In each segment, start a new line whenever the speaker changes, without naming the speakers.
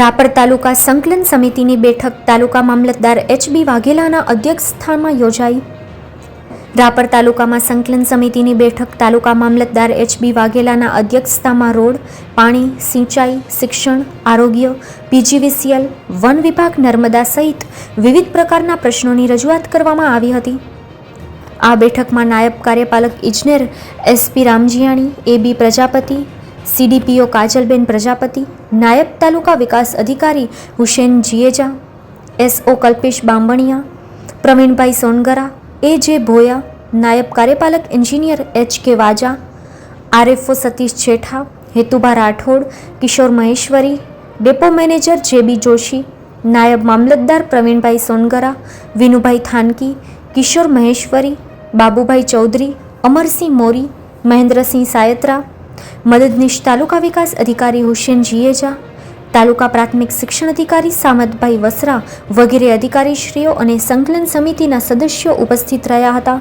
રાપર તાલુકા સંકલન સમિતિની બેઠક તાલુકા મામલતદાર એચબી વાઘેલાના અધ્યક્ષસ્થાનમાં યોજાઈ. રાપર તાલુકામાં સંકલન સમિતિની બેઠક તાલુકા મામલતદાર એચબી વાઘેલાના અધ્યક્ષતામાં રોડ, પાણી, સિંચાઈ, શિક્ષણ, આરોગ્ય, પીજીવીસીએલ, વન વિભાગ નર્મદા સહિત વિવિધ પ્રકારના પ્રશ્નોની રજૂઆત કરવામાં આવી હતી. આ બેઠકમાં નાયબ કાર્યપાલક ઇજનેર SP Ramjiyani AB Prajapati CDPO Kajalben Prajapati નાયબ તાલુકા વિકાસ અધિકારી Hussain Jiyeja SO Kalpesh Bambhaniya Pravinbhai Songara A J Bhoya નાયબ કાર્યપાલક engineer H K Vaja RFO Satish Jetha Hetubha Rathod Kishor Maheshwari depot manager J B Joshi નાયબ મામલતદાર પ્રવીણભાઈ સોનગરા વિનુભાઈ થાનકી કિશોર મહેશ્વરી બાબુભાઈ ચૌધરી અમરસિંહ મોરી મહેન્દ્રસિંહ સાયત્રા મદદનીશ તાલુકા વિકાસ અધિકારી હુસેન જીએજા, તાલુકા પ્રાથમિક શિક્ષણ અધિકારી સામતભાઈ વસરા વગેરે અધિકારીશ્રીઓ અને સંકલન સમિતિના સદસ્યો ઉપસ્થિત રહ્યા હતા.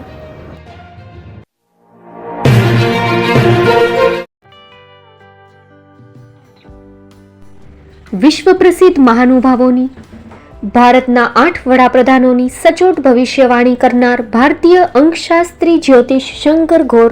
વિશ્વ પ્રસિદ્ધ મહાનુભાવોની, ભારતના આઠ વડાપ્રધાનોની સચોટ ભવિષ્યવાણી કરનાર ભારતીય અંકશાસ્ત્રી જ્યોતિષ શંકર ઘોર